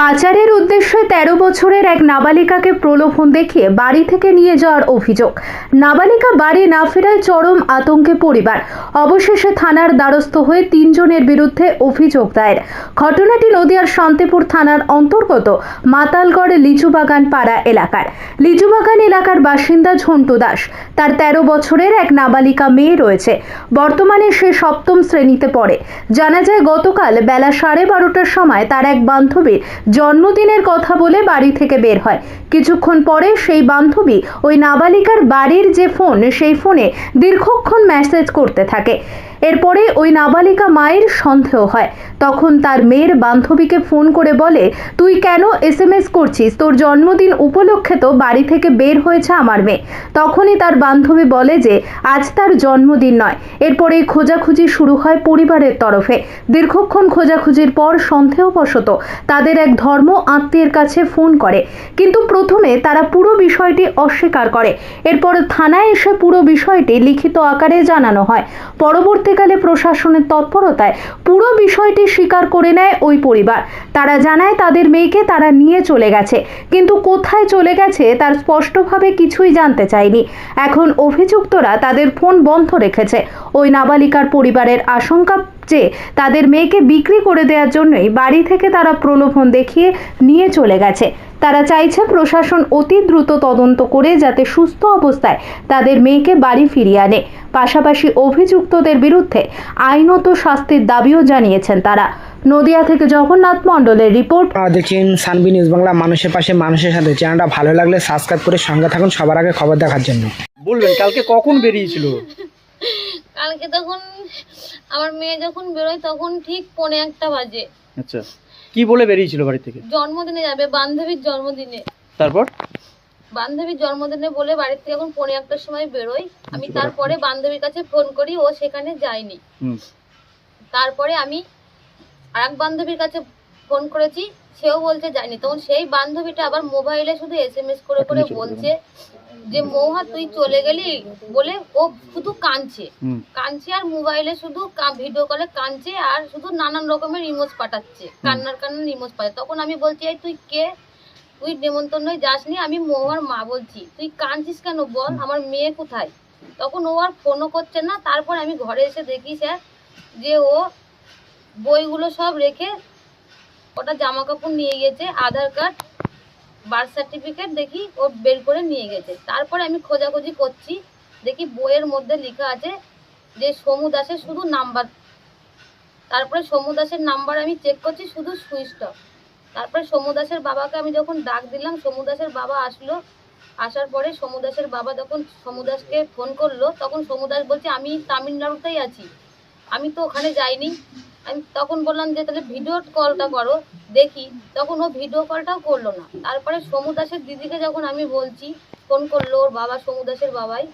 পাচারের উদ্দেশ্যে তেরো বছরের এক নাবালিকাকে প্রলোভন দেখিয়ে বাড়ি থেকে নিয়ে যাওয়ার অভিযোগ। নাবালিকা বাড়ি না ফেরায় চরম আতঙ্কে পরিবার। অবশেষে থানার দ্বারস্থ হয়ে তিনজনের বিরুদ্ধে অভিযোগ দায়ের। ঘটনাটি নদিয়ার শান্তিপুর থানার অন্তর্গত মাতালগড় লিচুবাগান পাড়া এলাকার। লিচুবাগান এলাকার বাসিন্দা ঝন্টু দাস। তার তেরো বছরের এক নাবালিকা মেয়ে রয়েছে। বর্তমানে সে সপ্তম শ্রেণীতে পড়ে। জানা যায়, গতকাল বেলা সাড়ে বারোটার সময় তার এক বান্ধবীর জন্মদিনের কথা বলে বাড়ি থেকে বের হয়। কিছুক্ষণ পরে সেই বান্ধবী ওই নাবালিকার বাড়ির যে ফোন, সেই ফোনে দীর্ঘক্ষণ মেসেজ করতে থাকে। এরপরে ওই নাবালিকা মায়ের সন্দেহ হয়। তখন তার মেয়ের বান্ধবীকে ফোন করে বলে, তুই কেন এসএমএস করছিস? তোর জন্মদিন উপলক্ষে তো বাড়ি থেকে বের হয়েছে আমার মেয়ে। তখনই তার বান্ধবী বলে যে, আজ তার জন্মদিন নয়। এরপরেই খোঁজাখুঁজি শুরু হয় পরিবারের তরফে। দীর্ঘক্ষণ খোঁজাখুঁজির পর সন্দেহবশত তাদের এক ধর্ম আত্মীয়ের কাছে ফোন করে। কিন্তু প্রথমে তারা পুরো বিষয়টি অস্বীকার করে। এরপর থানায় এসে পুরো বিষয়টি লিখিত আকারে জানানো হয়। পরবর্তীকালে প্রশাসনের তৎপরতায় পুরো বিষয়টি স্বীকার করে নেয় ওই পরিবার। তারা জানায় তাদের মেয়েকে তারা নিয়ে চলে গেছে। কিন্তু কোথায় চলে গেছে তার স্পষ্টভাবে কিছুই জানতে চায়নি। এখন অভিযুক্তরা তাদের ফোন বন্ধ রেখেছে। ওই নাবালিকার পরিবারের আশঙ্কা যে তাদের মেয়েকে বিক্রি করে দেওয়ার জন্যই বাড়ি থেকে তারা প্রলোভন দেখিয়ে নিয়ে চলে গেছে। তারা চাইছে প্রশাসন অতি দ্রুত তদন্ত করে যাতে সুস্থ অবস্থায় তাদের মেয়েকে বাড়ি ফিরিয়ে আনে। পাশাপাশি অভিযুক্তদের বিরুদ্ধে আইনত শাস্তির দাবিও জানিয়েছেন তারা। নদিয়া থেকে জগন্নাথ মণ্ডলের রিপোর্ট। দেখছেন সানবি নিউজ বাংলা মানুষের পাশে মানুষের সাথে। চ্যানেলটা ভালো লাগলে সাবস্ক্রাইব করে সঙ্গে থাকুন সবার আগে খবর দেখার জন্য। বলবেন কালকে কখন বেরিয়েছিল? কালকে তখন আমার মেয়ে যখন বেরোয় তখন ঠিক পৌনে একটা বাজে। আচ্ছা। কি বলে বেরিয়েছিল বাড়ি থেকে? জন্মদিনে যাবে বান্ধবীর জন্মদিনে। তারপর? বান্ধবীর জন্মদিনে বলে বাড়ির থেকে এখন পৌনে একটার সময় বেরোই। আমি তারপরে বান্ধবীর কাছে ফোন করি ও সেখানে যায়নি। তারপরে আমি আর এক বান্ধবীর কাছে ফোন করেছি সেও বলছে যায়নি। তখন সেই বান্ধবীটা আবার মোবাইলে শুধু এসএমএস করে করে করে বলছে যে মৌহা তুই চলে গেলি বলে ও শুধু কাঁদছে। কাঁদছে আর মোবাইলে শুধু ভিডিও কলে কাঁদছে আর শুধু নানান রকমের ইমোজ পাঠাচ্ছে। কান্নার কান্নার ইমোজ পাঠাচ্ছে। তখন আমি বলছি এই তুই কে? তুই নেমন্তন্নই যাসনি? আমি মহুয়ার মা বলছি। তুই কাঁদছিস কেন বল? আমার মেয়ে কোথায়? তখন ও আর ফোনও করছে না। তারপর আমি ঘরে এসে দেখি স্যার যে ও বইগুলো সব রেখে ওটা জামা কাপড় নিয়ে গেছে আধার কার্ড বার্থ সার্টিফিকেট দেখি, ও বের করে নিয়ে গেছে। তারপরে আমি খোঁজাখুঁজি করছি, দেখি বইয়ের মধ্যে লেখা আছে যে সমু দাসের শুধু নাম্বার। তারপরে সমু দাসের নাম্বার আমি চেক করছি, শুধু সুইচ তারপরে সমু দাসের বাবাকে আমি যখন ডাক দিলাম, সমু দাসের বাবা আসলো। আসার পরে সমু দাসের বাবা যখন সমু দাসকে ফোন করল। তখন সমু দাস বলছে, আমি তামিলনাড়ুতেই আছি। আমি তো ওখানে যাইনি। আমি তখন বললাম যে, তাহলে ভিডিও কলটা করো, দেখি। তখন ও ভিডিও কলটাও করল না। তারপরে সমু দাসের দিদিকে যখন আমি বলছি ফোন করল ওর বাবা, সমু দাসের বাবাই।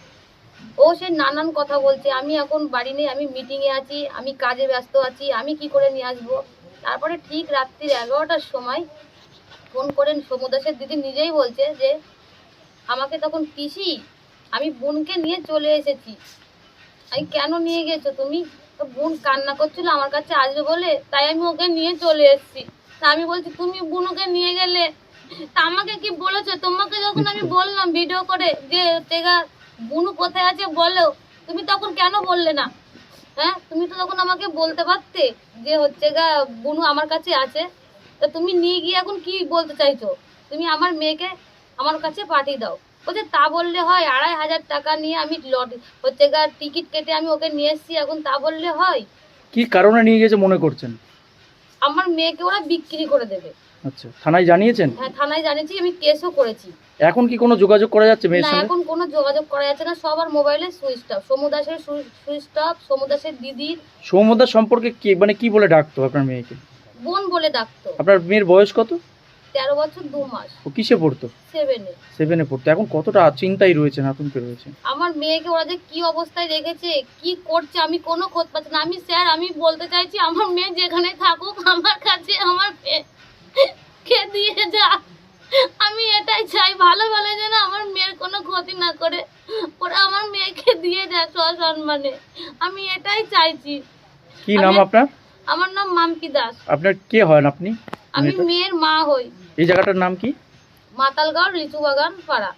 ও সে নানান কথা বলছে, আমি এখন বাড়ি নেই, আমি মিটিংয়ে আছি, আমি কাজে ব্যস্ত আছি, আমি কি করে নিয়ে আসব? তারপরে ঠিক রাত্রির এগারোটার সময় ফোন করেন সমু দাসের দিদি, নিজেই বলছে যে, আমাকে তখন পিসি, আমি বোনকে নিয়ে চলে এসেছি। আমি কেন নিয়ে গেছো তুমি? তো বোন কান্না করছিল আমার কাছে আসবে বলে, তাই আমি ওকে নিয়ে চলে এসেছি। তা আমি বলছি, তুমি বোনকে নিয়ে গেলে? তা আমাকে কি বলেছ? তোমাকে যখন আমি বললাম ভিডিও করে যে তেগা বুনু কোথায় আছে বলো। তুমি তখন কেন বললে না? হ্যাঁ? তুমি তো তখন আমাকে বলতে পারতে যে, হচ্ছে গা, বুনু আমার কাছে আছে। তা তুমি নিয়ে গিয়ে এখন কি বলতে চাইছো? তুমি আমার মেয়েকে আমার কাছে পাঠিয়ে দাও। বলছে তা বললে হয় আড়াই হাজার টাকা নিয়ে আমি লট হচ্ছে গা টিকিট কেটে আমি ওকে নিয়ে এসেছি এখন তা বললে হয়। কি কারণে নিয়ে গেছে মনে করছেন? আমার মেয়েকে ওরা বিক্রি করে দেবে। আচ্ছা থানায় জানিয়েছেন? হ্যাঁ থানায় জানিয়েছি আমি কেসও করেছি। এখন কি কোনো যোগাযোগ করা যাচ্ছে মেয়ের না সঙ্গে? এখন কোনো যোগাযোগ করা যাচ্ছে না সবার মোবাইলে সুইচ অফ। সমুদাসের সুইচ অফ সমুদাসের দিদির সৌমদার সম্পর্কে কি মানে কি বলে ডাকতো আপনার মেয়েকে? বোন বলে ডাকতো। আপনার মেয়ের বয়স কত? তেরো বছর দু মাস। ও কিসে পড়তো? সেভেনে সেভেনে পড়তো। এখন কতটা চিন্তাই রয়েছে আতঙ্কে রয়েছে? আমার মেয়েকে ওরা যে কি অবস্থায় রেখেছে কি করছে আমি কোনো খোঁজ পাচ্ছি না। আমি স্যার আমি বলতে চাইছি আমার মেয়ে যেখানে থাকুক আমার কাছে আমার মেয়েকে দিয়ে যা। আমি এটাই চাই ভালো ভালো যেন আমার মেয়ের কোনো ক্ষতি না করে। ওরা আমার মেয়েকে দিয়ে যায় সসম্মানে আমি এটাই চাইছি। কি নাম আপনার? আমার নাম মাম্পি দাস। আপনার কে হন আপনি? আমি মেয়ের মা হই। এই জায়গাটার নাম কি? মাতালগাঁও লিচু বাগান পাড়া।